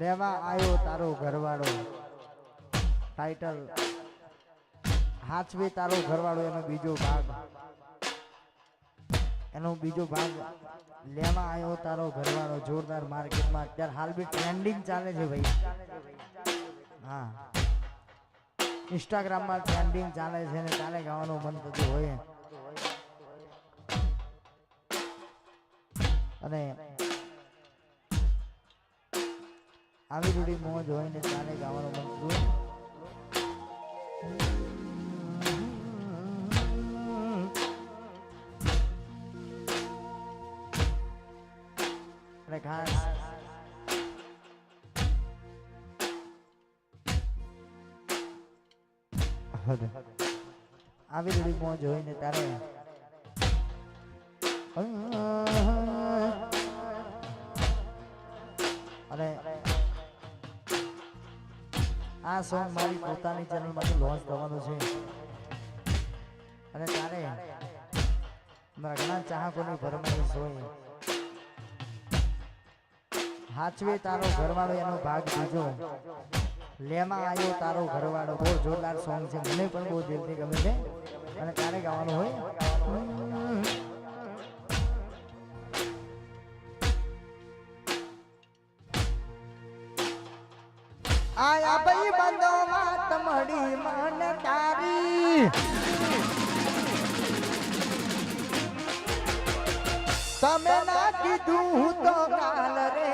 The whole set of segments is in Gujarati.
લેવા આવ્યો તારો ઘરવાળો. ટાઈટલ હાચવે તારો ઘરવાળો એનો બીજો ભાગ. એનો બીજો ભાગ લેવા આવ્યો તારો ઘરવાળો જોરદાર માર્કેટમાં. અત્યારે હાલ બી ટ્રેન્ડિંગ ચાલે છે ભાઈ. હા. ઇન્સ્ટાગ્રામમાં ટ્રેન્ડિંગ ચાલે છે ને તારે ગાવાનું મન થતું હોય. અને આવી જોડી મોજ હોય ને તારે ગાવાનું મન ખાસ આવી રૂડી મોજ જોઈને તારે અને આ સોંગ મારી પોતાની ચેનલમાંથી લોન્ચ થવાનું છે. અને તારે મારા ઘણા ચાહકોની ફરમાઈશ હોય હાચવે તારો ઘરવાળો એનો ભાગ બીજો લેમાં આવ્યો તારો ઘરવાળો. બહુ જોરદાર સોંગ છે. મને પણ બહુ દિલથી ગમે છે. અને તારે ગાવાનું હોય? આયા ભાઈ બંધો વાત મળી મન તારી. તમે ના કીધું તો કાલ રે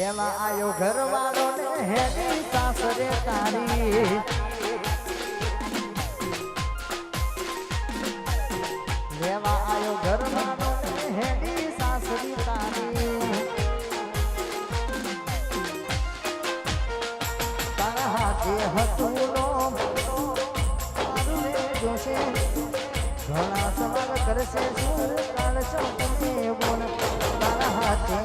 લેવા આયો ઘરવાળો ને હેડી સાસરે તારી. લેવા આયો ઘરવાળો ને હેડી સાસરી તારી. તારા હાથે હતું નો તારું રે જોશે ઘણા સવાલ કરશે સુર કાઢશો તમે બોલ. તારા હાથે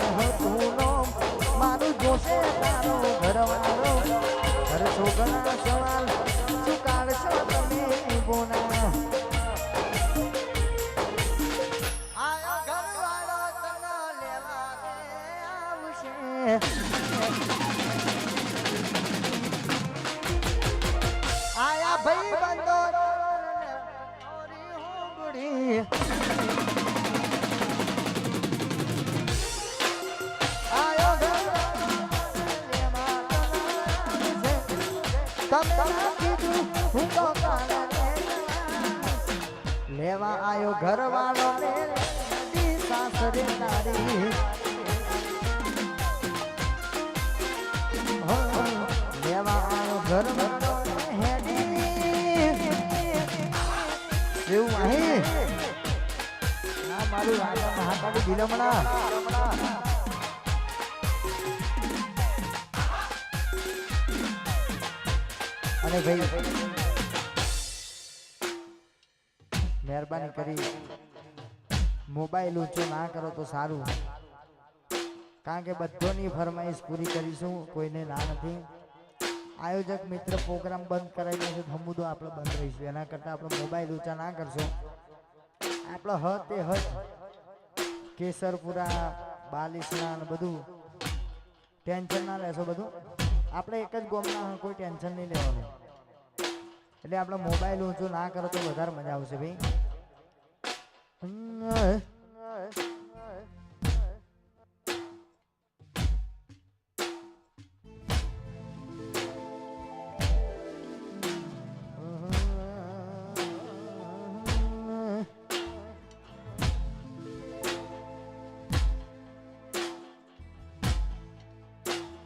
ઘરવાળો કરશો ઘણા સવાલ. લેવા આવ્યો ઘરવાળો સાસરે તારી લેવા આવ્યો ઘરવાળો એવું અહીં મારું રાજા મહાકાળી ભીલમણા. અને ભાઈ. મહેરબાની કરી. મોબાઈલ ઊંચો ના કરો તો સારું. કારણ કે બધોની ફરમાઈશ પૂરી કરીશું, કોઈને ના નથી. આયોજક મિત્ર પ્રોગ્રામ બંધ કરાવી દેશે તો આપણે બંધ રહીશું. એના કરતાં આપણે મોબાઈલ ઊંચા ના કરશો. આપણે હ તે હ કેસરપુરા, બાલિસના ને બધું. ટેન્શન ના લેશો બધું? આપણે એક જ ગોમના કોઈ ટેન્શન નહીં લેવાનું. એટલે આપણે મોબાઈલ ઊંચું ના કરો તો વધારે મજા આવશે ભાઈ.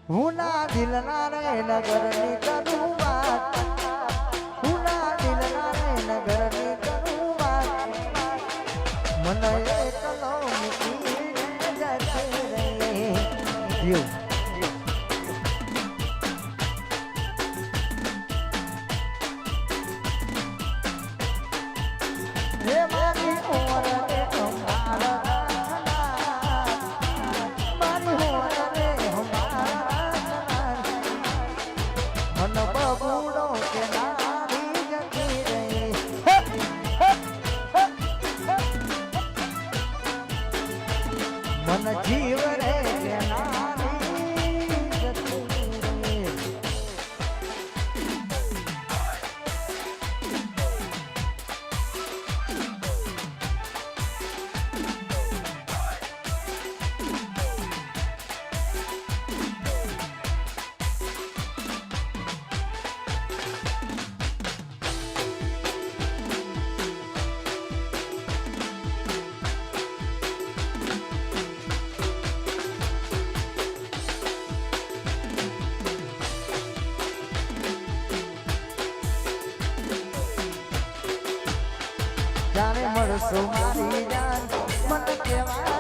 હું ના દિલના રે, નગરની કરું વાત મને એકલો મૂકીને જતી રહી. મળશો મારી જાન મને કેવા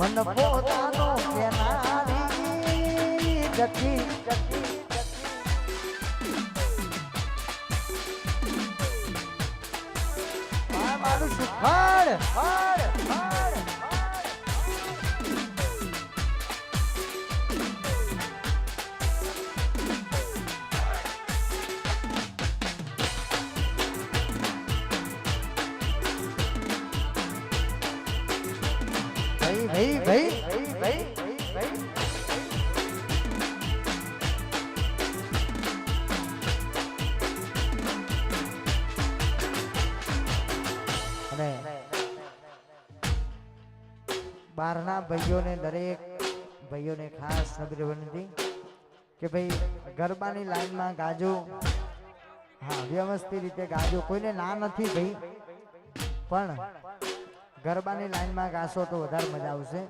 મન પોતાનો કે નારી જતી જતી મારું સુખાડ. હાડ ભાઈ ભાઈ. ભાઈ બહારના ભાઈઓને દરેક ભાઈઓને ખાસ નમ્ર વિનંતી કે ભાઈ, ગરબાની લાઈનમાં ગાજો. હા, વ્યવસ્થિત રીતે ગાજો. કોઈને ના નથી ભાઈ, પણ ગરબાની લાઈનમાં ગાશો તો વધારે મજા આવશે.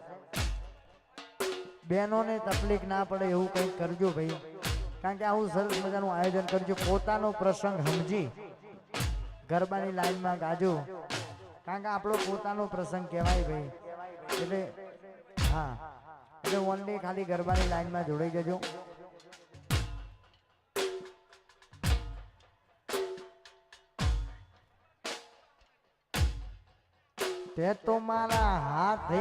બહેનોને તકલીફ ના પડે એવું કંઈક કરજો ભાઈ. કારણ કે આવું સરસ મજાનું આયોજન કરજો. પોતાનો પ્રસંગ સમજી ગરબાની લાઈનમાં ગાજો. કારણ કે આપણો પોતાનો પ્રસંગ કહેવાય ભાઈ. એટલે હા, એટલે ઓનલી ખાલી ગરબાની લાઈનમાં જોડાઈ જજો. તે તો મારા હાથે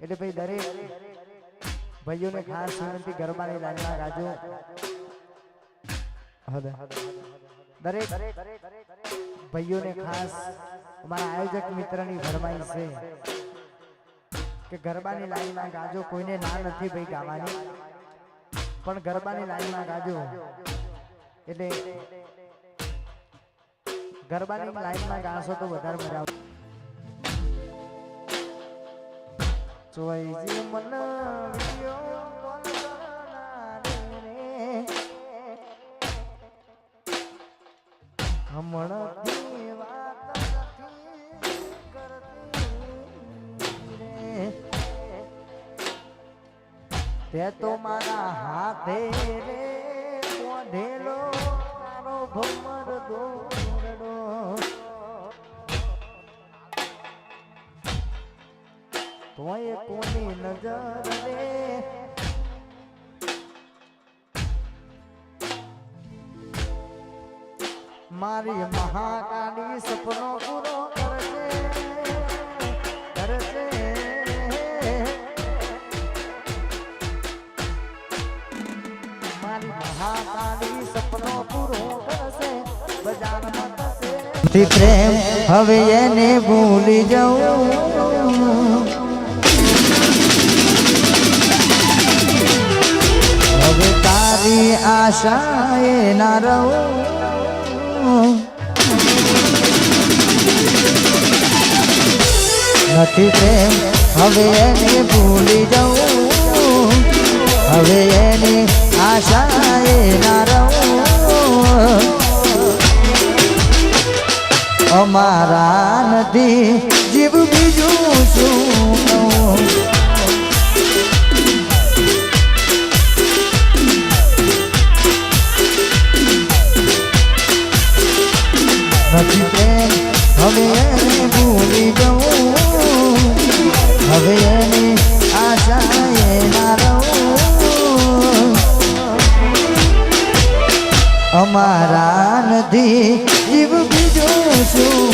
એટલે ભાઈ દરેક ભાઈઓને ખાસ વિનંતી ગરબાની લાઈનમાં ગાજો. દરેક ભાઈઓને ખાસ અમારા આયોજક મિત્રની ફરમાઈશ છે. કે ગરબાની લાઈનમાં ગાજો કોઈને ના નથી ભાઈ ગાવાની. પણ ગરબાની લાઈનમાં ગાજો. એટલે ગરબાની લાઈનમાં ગાશો તો વધારે મજા આવશે ચોઈજી મન વિયો તે તો મારા હાથે રે કોઢેલો તારો ભમર દોરડો. તોય કોની નજર રે? મારી મહાકાળી સપનો પૂરો કરશે. મારી મહાકાળી સપનો પૂરો કરશે બજારમાં થશે પ્રેમ હવે એને ભૂલી જાઉં હવે તારી આશાએ ના રહું નથી પ્રેમ હવે એને ભૂલી જાઉં હવે અમારા નથી. જીવ બીજું શું? નથી પ્રેમ હવે એને ભૂલી જવું. હવે એની આશાએ ના રહું. અમારા નથી. જીવ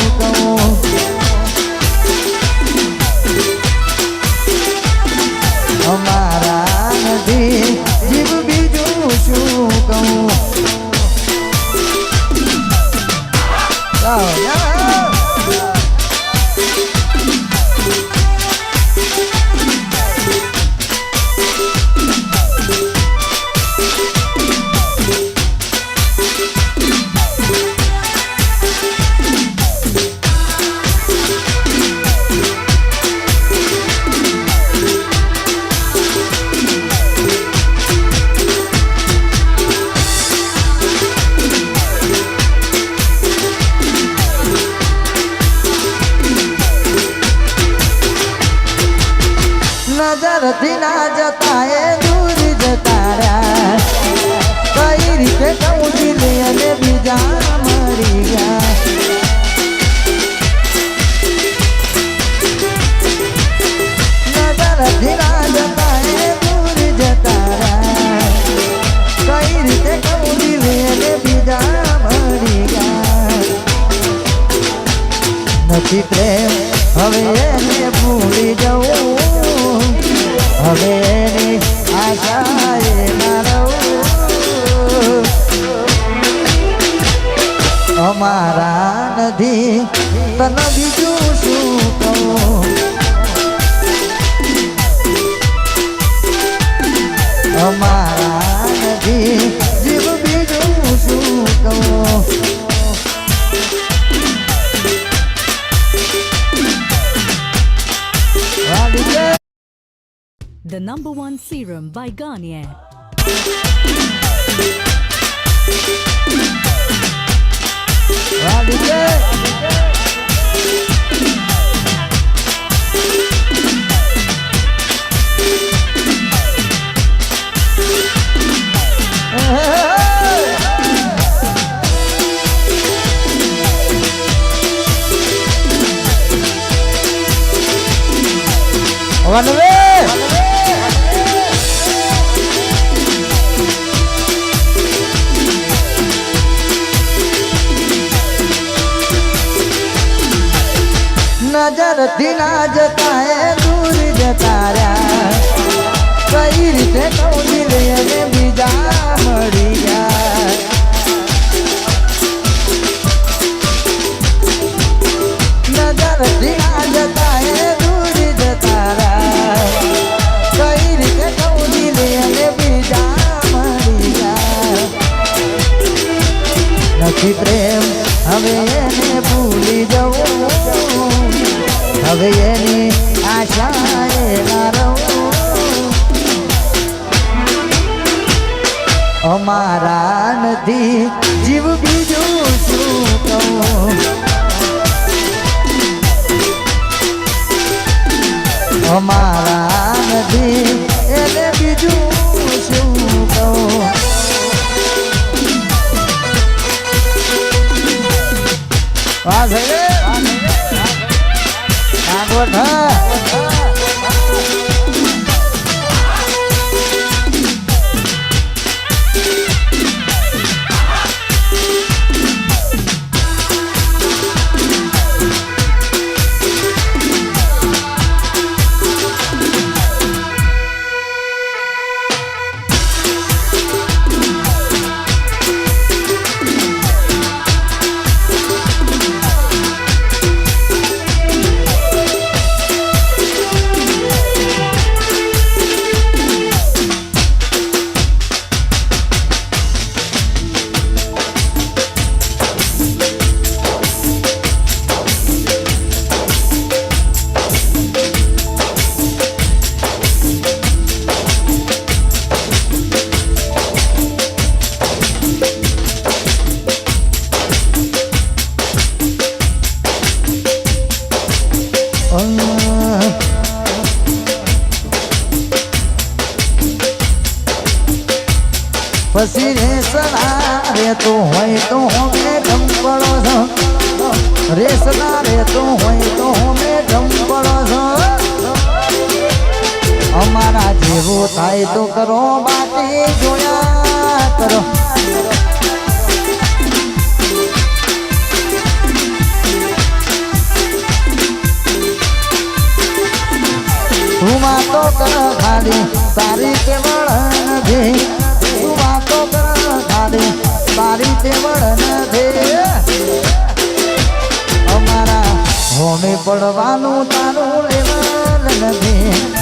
તને બીજું શું કહું અમારા નથી જીવ બીજું શું કહું વાલી The number one serum by Garnier. નજરથી ના જતા હે દૂર જતા રહ્યા કઈ રીતે કહું દિલ બીજા મળી ગયા નજરથી ના જતા હે દૂર જતા રહ્યા કઈ રીતે કહું દિલ બીજા મળી ગયા નથી પ્રેમ, હવે એને ભૂલી જવું. હવે એની આશા એ ના અમારા નથી જીવ બીજું શું કહું? અમારા નથી એને બીજું શું કહું? આગળ પછી રે સદા રે તો હોય તો હોમે ડંપળો છો. રે સદા રે તો હોય તો હોમે ડંપળો છો. અમારા જેવો થાય તો કરો માટે જોયા કરો. સાંભળવાનું તારું લેવા લગે